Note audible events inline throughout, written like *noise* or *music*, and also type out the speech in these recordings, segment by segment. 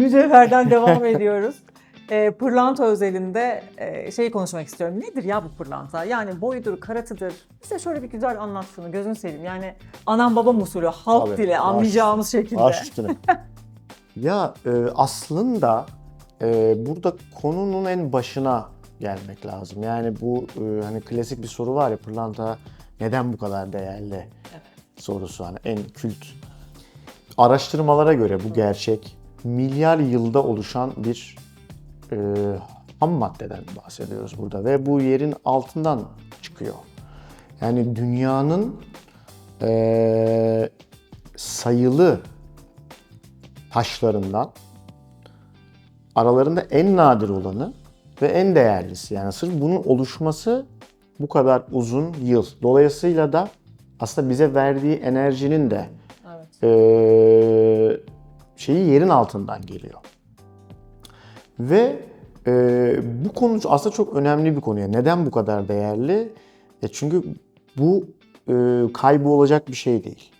Mücevherden devam ediyoruz. *laughs* E, pırlanta özelinde e, şeyi konuşmak istiyorum. Nedir ya bu pırlanta? Yani boyudur, karatıdır. Bize şöyle bir güzel anlat şunu. Gözünü seveyim. Yani anam babam usulü, halk Tabii, dili anlayacağımız şekilde. Üstüne. *laughs* ya e, aslında e, burada konunun en başına gelmek lazım. Yani bu e, hani klasik bir soru var ya pırlanta neden bu kadar değerli sorusu hani en kült. Araştırmalara göre bu gerçek milyar yılda oluşan bir e, ham maddeden bahsediyoruz burada ve bu yerin altından çıkıyor. Yani dünyanın e, sayılı taşlarından aralarında en nadir olanı ve en değerlisi. Yani sırf bunun oluşması bu kadar uzun yıl. Dolayısıyla da aslında bize verdiği enerjinin de Evet. eee, şeyi yerin altından geliyor. Ve eee, bu konu aslında çok önemli bir konu. Yani neden bu kadar değerli? E çünkü bu eee kaybolacak bir şey değil.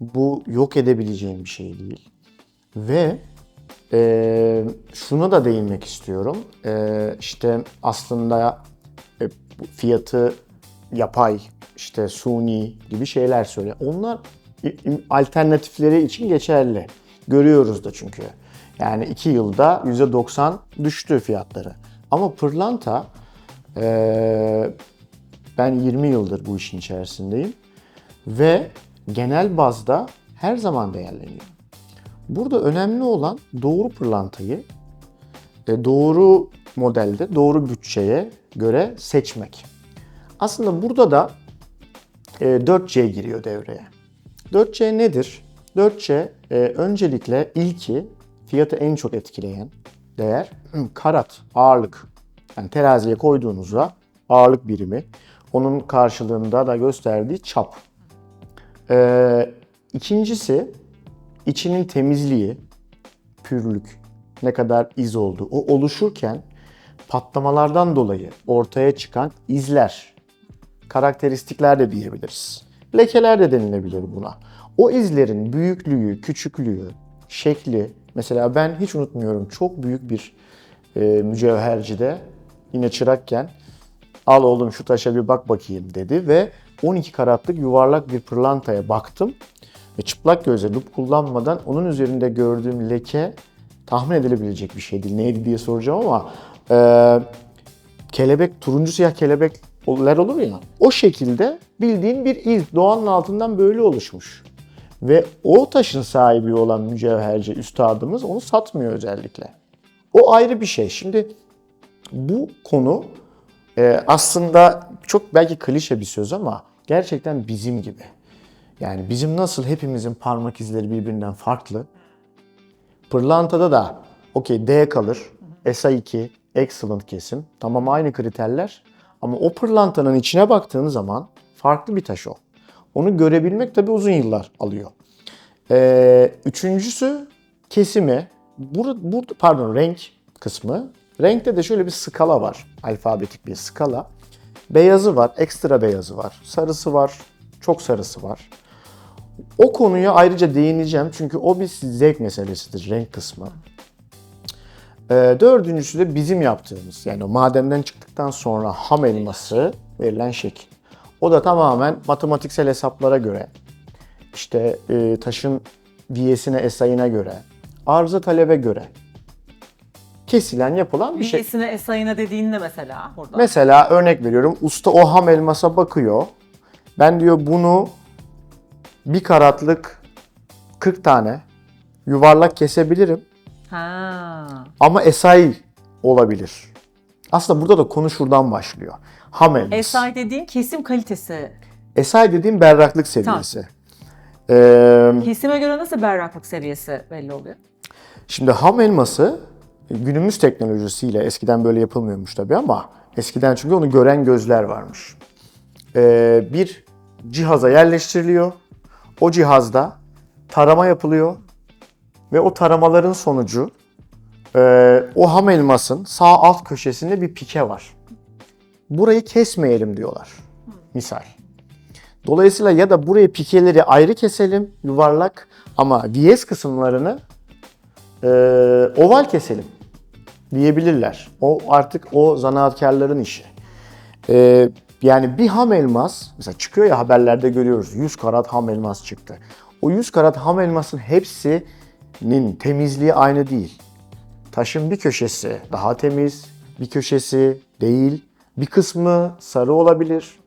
Bu yok edebileceğim bir şey değil. Ve eee, şuna da değinmek istiyorum. Eee işte aslında e, fiyatı yapay, işte suni gibi şeyler söylüyor. Onlar alternatifleri için geçerli. Görüyoruz da çünkü. Yani iki yılda %90 düştü fiyatları. Ama pırlanta eee, ben 20 yıldır bu işin içerisindeyim ve genel bazda her zaman değerleniyor. Burada önemli olan doğru pırlantayı e, doğru modelde, doğru bütçeye göre seçmek. Aslında burada da e, 4C giriyor devreye. 4C nedir? 4C e, öncelikle ilki fiyatı en çok etkileyen değer karat, ağırlık. Yani teraziye koyduğunuzda ağırlık birimi. Onun karşılığında da gösterdiği çap. E, ikincisi içinin temizliği, pürlük, ne kadar iz oldu. O oluşurken patlamalardan dolayı ortaya çıkan izler, karakteristikler de diyebiliriz. Lekeler de denilebilir buna. O izlerin büyüklüğü, küçüklüğü, şekli, mesela ben hiç unutmuyorum çok büyük bir e, mücevhercide yine çırakken al oğlum şu taşa bir bak bakayım dedi ve 12 karatlık yuvarlak bir pırlantaya baktım ve çıplak gözle lup kullanmadan onun üzerinde gördüğüm leke tahmin edilebilecek bir şey değil. Neydi diye soracağım ama e, kelebek, turuncu siyah kelebekler olur ya. O şekilde bildiğin bir iz doğanın altından böyle oluşmuş. Ve o taşın sahibi olan mücevherci üstadımız onu satmıyor özellikle. O ayrı bir şey. Şimdi bu konu e, aslında çok belki klişe bir söz ama gerçekten bizim gibi. Yani bizim nasıl hepimizin parmak izleri birbirinden farklı. Pırlantada da okey D kalır. SA2, excellent kesim. Tamam aynı kriterler. Ama o pırlantanın içine baktığın zaman farklı bir taş o. Onu görebilmek tabii uzun yıllar alıyor. Ee, üçüncüsü kesimi. Burada, burada, pardon renk kısmı. Renkte de şöyle bir skala var. Alfabetik bir skala. Beyazı var, ekstra beyazı var. Sarısı var, çok sarısı var. O konuya ayrıca değineceğim çünkü o bir zevk meselesidir, renk kısmı. Ee, dördüncüsü de bizim yaptığımız yani o madenden çıktıktan sonra ham elması verilen şekil. O da tamamen matematiksel hesaplara göre, işte e, taşın diyesine, esayına göre, arıza talebe göre kesilen, yapılan bir şey. Bilgisine, esayına dediğinde mesela burada. Mesela örnek veriyorum usta o ham elmasa bakıyor. Ben diyor bunu bir karatlık 40 tane yuvarlak kesebilirim ha. ama esai olabilir. Aslında burada da konu şuradan başlıyor. Ham elmas. Esay dediğin kesim kalitesi. Esai dediğim berraklık seviyesi. Ee, Kesime göre nasıl berraklık seviyesi belli oluyor? Şimdi ham elması günümüz teknolojisiyle eskiden böyle yapılmıyormuş tabii ama eskiden çünkü onu gören gözler varmış. Ee, bir cihaza yerleştiriliyor. O cihazda tarama yapılıyor ve o taramaların sonucu e, o ham elmasın sağ alt köşesinde bir pike var. Burayı kesmeyelim diyorlar. Misal. Dolayısıyla ya da buraya pikeleri ayrı keselim yuvarlak ama diyez kısımlarını e, oval keselim diyebilirler. O artık o zanaatkarların işi. E, yani bir ham elmas, mesela çıkıyor ya haberlerde görüyoruz 100 karat ham elmas çıktı. O 100 karat ham elmasın hepsinin temizliği aynı değil. Taşın bir köşesi daha temiz, bir köşesi değil, bir kısmı sarı olabilir.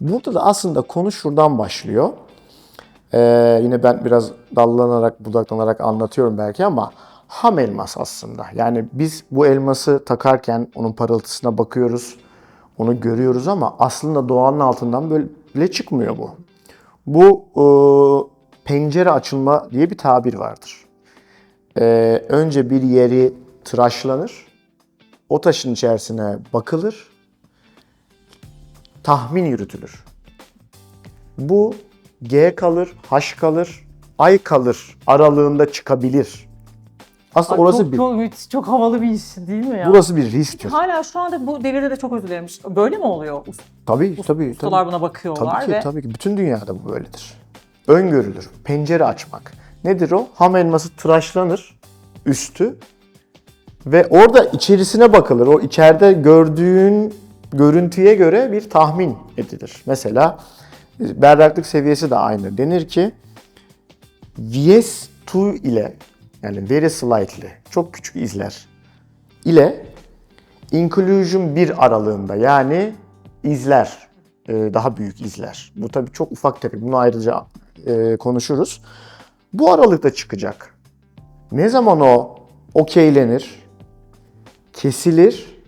Burada da aslında konu şuradan başlıyor. Ee, yine ben biraz dallanarak, budaklanarak anlatıyorum belki ama ham elmas aslında. Yani biz bu elması takarken onun parıltısına bakıyoruz, onu görüyoruz ama aslında doğanın altından böyle çıkmıyor bu. Bu e, pencere açılma diye bir tabir vardır. Ee, önce bir yeri tıraşlanır, o taşın içerisine bakılır, tahmin yürütülür. Bu G kalır, H kalır, Ay kalır aralığında çıkabilir. Aslında Ay, orası çok, bir çok, müthiş, çok havalı bir iş değil mi ya? burası bir risktir. Hala şu anda bu devirde de çok özür dilerim. Böyle mi oluyor? Tabii tabii Ustalar tabii. buna bakıyorlar Tabii ki ve tabii ki bütün dünyada bu böyledir. Öngörülür. Pencere açmak. Nedir o? Ham elması tıraşlanır üstü ve orada içerisine bakılır. O içeride gördüğün görüntüye göre bir tahmin edilir. Mesela berraklık seviyesi de aynı. Denir ki VS2 ile yani very slightly çok küçük izler ile inclusion 1 aralığında yani izler e, daha büyük izler. Bu tabii çok ufak tefek. Bunu ayrıca e, konuşuruz. Bu aralıkta çıkacak. Ne zaman o okeylenir, kesilir,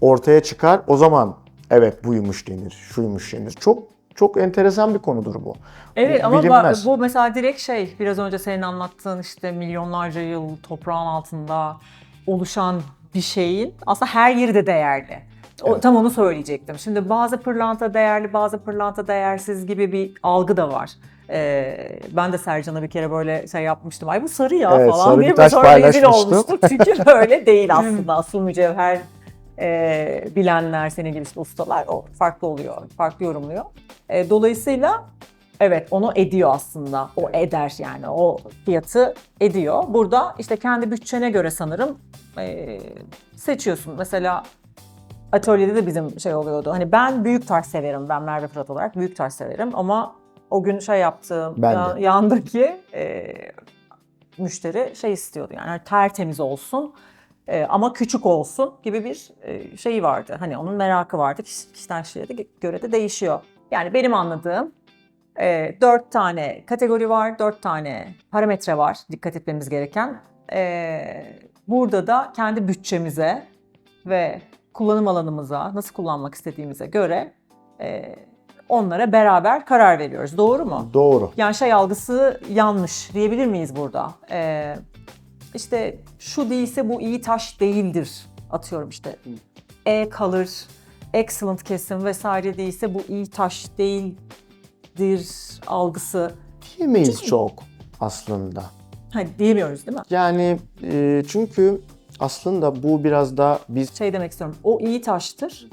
ortaya çıkar. O zaman evet buymuş denir, şuymuş denir. Çok çok enteresan bir konudur bu. Evet ama bilinmez. bu mesela direkt şey biraz önce senin anlattığın işte milyonlarca yıl toprağın altında oluşan bir şeyin aslında her yeri de değerli. O, Tam onu söyleyecektim. Şimdi bazı pırlanta değerli, bazı pırlanta değersiz gibi bir algı da var. Ee, ben de Sercan'a bir kere böyle şey yapmıştım. Ay bu sarı ya Evet, falan sarı diye bir böyle sonra rezil olmuştuk. Çünkü *laughs* öyle değil aslında. Asıl mücevher e, bilenler, senin gibi işte ustalar o farklı oluyor, farklı yorumluyor. E, dolayısıyla evet onu ediyor aslında. O eder yani o fiyatı ediyor. Burada işte kendi bütçene göre sanırım e, seçiyorsun. Mesela atölyede de bizim şey oluyordu. Hani ben büyük taş severim. Ben Merve Fırat olarak büyük taş severim ama o gün şey yaptığım Ben de. yan- yandaki e, müşteri şey istiyordu yani tertemiz olsun e, ama küçük olsun gibi bir e, şeyi vardı. Hani onun merakı vardı. Kişi- Kişiden kişiye de göre de değişiyor. Yani benim anladığım e, dört tane kategori var, dört tane parametre var dikkat etmemiz gereken. E, burada da kendi bütçemize ve kullanım alanımıza, nasıl kullanmak istediğimize göre e, onlara beraber karar veriyoruz. Doğru mu? Doğru. Yani şey algısı yanlış diyebilir miyiz burada? Ee, işte şu değilse bu iyi taş değildir atıyorum işte. E kalır, excellent kesim vesaire değilse bu iyi taş değildir algısı. Diyemeyiz çok aslında. Hani diyemiyoruz değil mi? Yani e, çünkü aslında bu biraz da biz Şey demek istiyorum. O iyi taştır.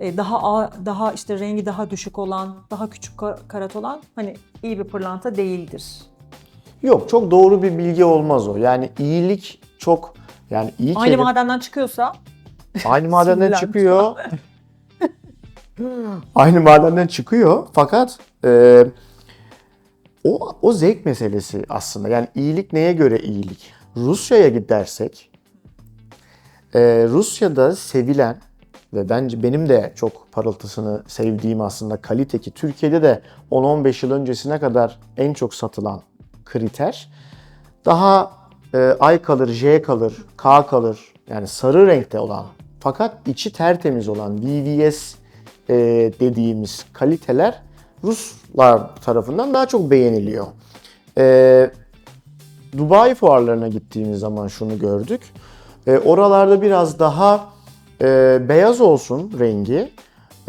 Ee, daha daha işte rengi daha düşük olan, daha küçük ka- karat olan hani iyi bir pırlanta değildir. yok çok doğru bir bilgi olmaz o. Yani iyilik çok yani iyi Aynı kelime- madenden çıkıyorsa aynı *laughs* madenden çıkıyor. *laughs* aynı madenden çıkıyor fakat e, o o zevk meselesi aslında. Yani iyilik neye göre iyilik? Rusya'ya gidersek e, Rusya'da sevilen ve bence benim de çok parıltısını sevdiğim aslında kalite ki Türkiye'de de 10-15 yıl öncesine kadar en çok satılan kriter daha e, ay kalır, J kalır, K kalır yani sarı renkte olan fakat içi tertemiz olan VVS e, dediğimiz kaliteler Ruslar tarafından daha çok beğeniliyor. E, Dubai fuarlarına gittiğimiz zaman şunu gördük. E, oralarda biraz daha e, beyaz olsun rengi.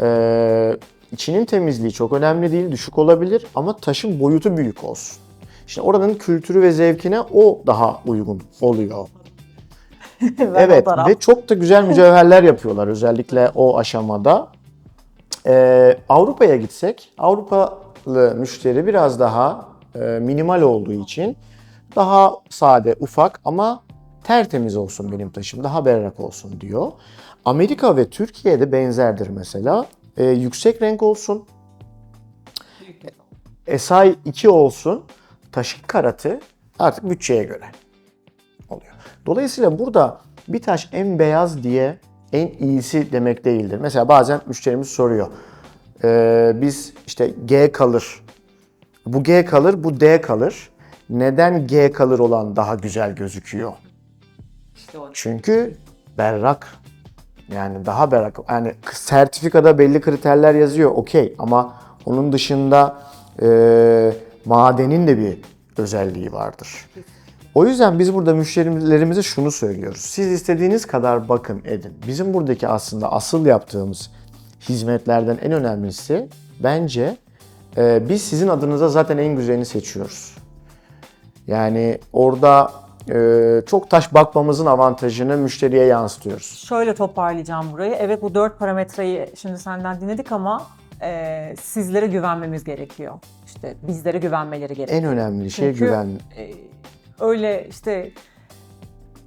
E, içinin temizliği çok önemli değil, düşük olabilir ama taşın boyutu büyük olsun. İşte oranın kültürü ve zevkine o daha uygun oluyor. *laughs* evet ve çok da güzel mücevherler yapıyorlar özellikle o aşamada. Ee, Avrupa'ya gitsek, Avrupalı müşteri biraz daha e, minimal olduğu için daha sade, ufak ama tertemiz olsun benim taşım, daha olsun diyor. Amerika ve Türkiye'de benzerdir mesela. Ee, yüksek renk olsun, SI 2 olsun, taşın karatı artık bütçeye göre oluyor. Dolayısıyla burada bir taş en beyaz diye en iyisi demek değildir. Mesela bazen müşterimiz soruyor. Ee, biz işte G kalır. Bu G kalır, bu D kalır. Neden G kalır olan daha güzel gözüküyor? İşte o. Çünkü berrak. Yani daha berrak. Yani sertifikada belli kriterler yazıyor okey ama onun dışında e, madenin de bir özelliği vardır. O yüzden biz burada müşterilerimize şunu söylüyoruz. Siz istediğiniz kadar bakın edin. Bizim buradaki aslında asıl yaptığımız hizmetlerden en önemlisi bence e, biz sizin adınıza zaten en güzelini seçiyoruz. Yani orada çok taş bakmamızın avantajını müşteriye yansıtıyoruz. Şöyle toparlayacağım burayı. Evet bu dört parametreyi şimdi senden dinledik ama e, sizlere güvenmemiz gerekiyor. İşte bizlere güvenmeleri gerekiyor. En önemli şey Çünkü- güven. E, öyle işte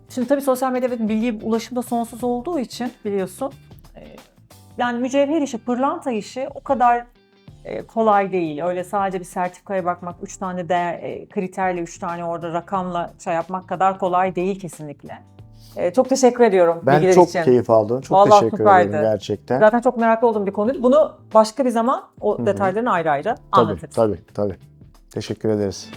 şimdi tabii sosyal medya ve bilgi ulaşımda sonsuz olduğu için biliyorsun e, yani mücevher işi, pırlanta işi o kadar kolay değil. Öyle sadece bir sertifikaya bakmak, üç tane değer, e, kriterle, üç tane orada rakamla şey yapmak kadar kolay değil kesinlikle. E, çok teşekkür ediyorum Ben bilgiler çok için. keyif aldım. Çok Vallahi teşekkür süperdi. ederim gerçekten. Zaten çok meraklı olduğum bir konu. Bunu başka bir zaman o detaylarını ayrı ayrı Tabii, anlatırız. tabii, tabii. Teşekkür ederiz.